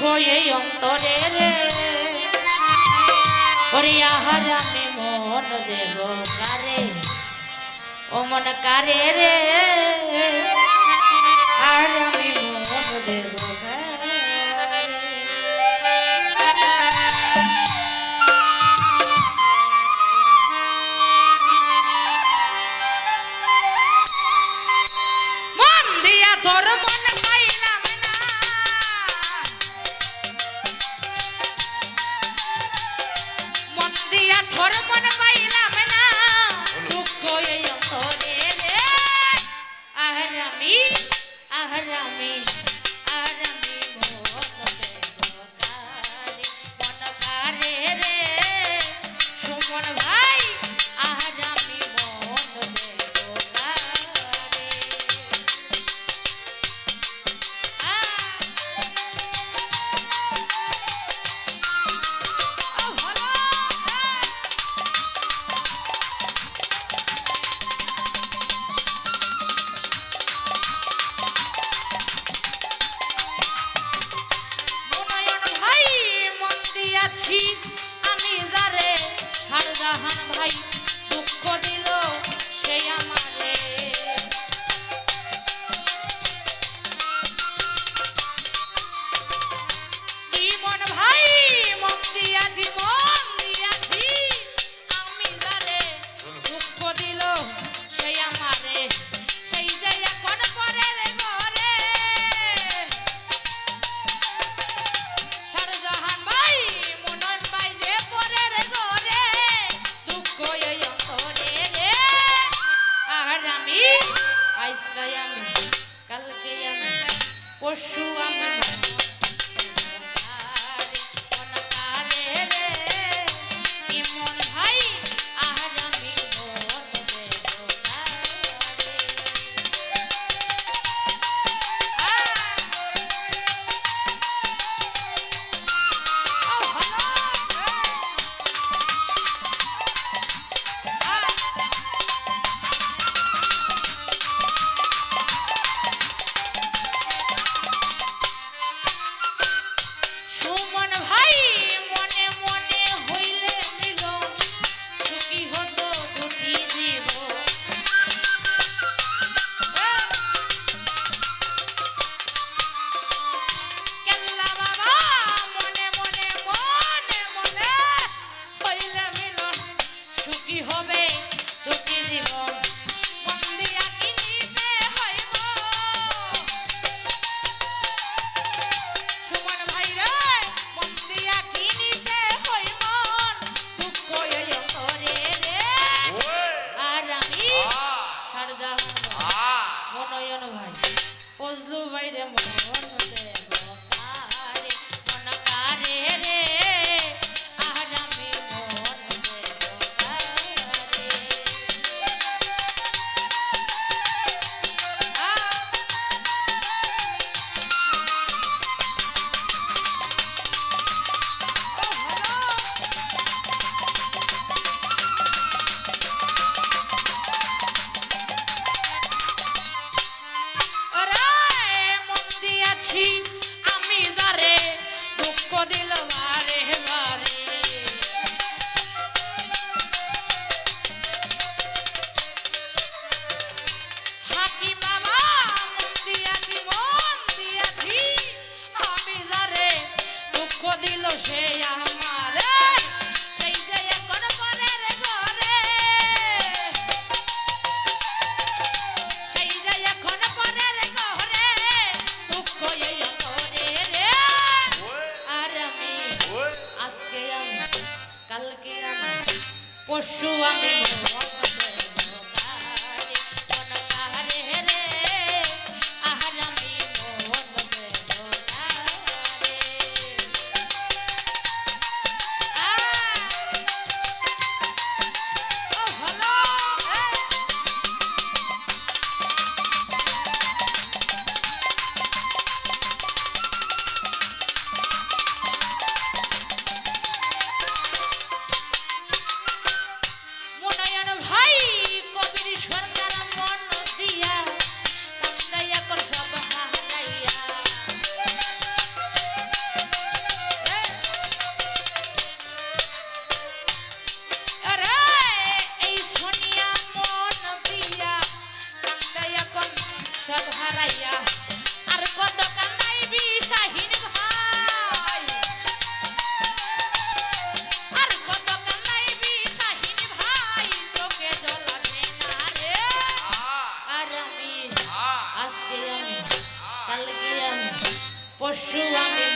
দুঃখ এই অন্তরে রে। ওরে আহার আমি মন দেব কারে। ও মন কারে রে। আর আমি মন দেব কারে। ahora কালকে আমার পরশু আমার মনয়ন ভাই। ফজলু ভাই রে মন কালকে আমি পরশু আমি পশু আমি